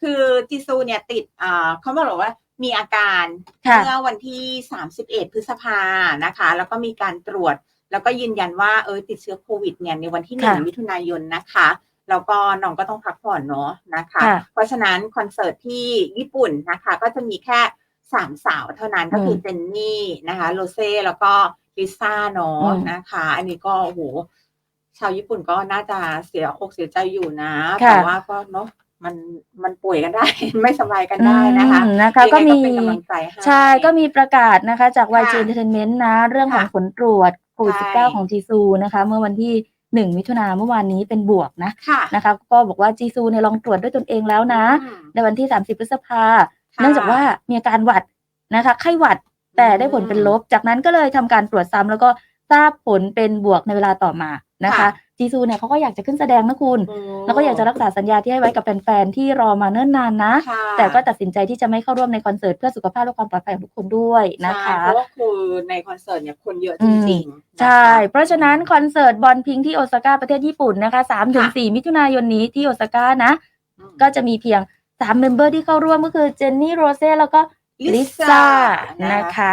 คือจีซูเนี่ยติดอ่าเขาบอกว่ามีอาการค่ะเมื่อวันที่ 31 พฤษภานะคะ แล้วก็มีการตรวจ แล้วก็ยืนยันว่าเออติดเชื้อโควิดเนี่ยในวันที่หนึ่งค่ะมิถุนายนนะคะแล้วก็น้องก็ต้องพักผ่อนเนาะนะคะ ค่ะ เพราะฉะนั้นคอนเสิร์ตที่ญี่ปุ่นนะคะ ก็จะมีแค่สามสาวเท่านั้นก็คือเจนนี่นะคะโรเซ่แล้วก็ลิซ่าเนาะอืม นะคะ อันนี้ก็โอ้โหชาวญี่ปุ่นก็น่าจะเสียอกเสียใจอยู่นะค่ะแต่ว่าก็เนาะ มันมันป่วยกันได้ ไม่สบายกันได้นะคะอืมนะคะยังไงก็มีเป็นกำลังใจให้ใช่ก็มีประกาศนะคะ จากค่ะ YG Entertainment นะ เรื่องของค่ะผลตรวจโควิดใช่19ของจีซูนะคะ เมื่อวันที่1มิถุนาเมื่อวานนี้เป็นบวกนะค่ะนะคะ ก็บอกว่าจีซูเนี่ยลองตรวจด้วยตนเองแล้วนะอืมในวันที่ 30 พฤษภาค่ะเนื่องจากว่ามีอาการหวัดนะคะ ไข้หวัดแต่ได้ผลเป็นลบ จากนั้นก็เลยทำการตรวจซ้ำแล้วก็ทราบผลเป็นบวกในเวลาต่อมานะคะค่ะ จีซูเนี่ยเขาก็อยากจะขึ้นแสดงนะคุณโอ้แล้วก็อยากจะรักษาสัญญาที่ให้ไว้กับแฟนๆที่รอมาเนิ่นนานนะค่ะแต่ก็ตัดสินใจที่จะไม่เข้าร่วมในคอนเสิร์ตเพื่อสุขภาพและความปลอดภัยของทุกคนด้วยนะคะใช่เพราะว่าคือในคอนเสิร์ตเนี่ยคนเยอะจริงๆนะคะใช่ เพราะฉะนั้นคอนเสิร์ตบอลพิงค์ที่โอซาก้าประเทศญี่ปุ่นนะคะ3-4 มิถุนายนนี้ที่โอซาก้านะอืมก็จะมีเพียง3เมมเบอร์ที่เข้าร่วมก็คือเจนนี่โรเซ่แล้วก็ลิซ่านะคะ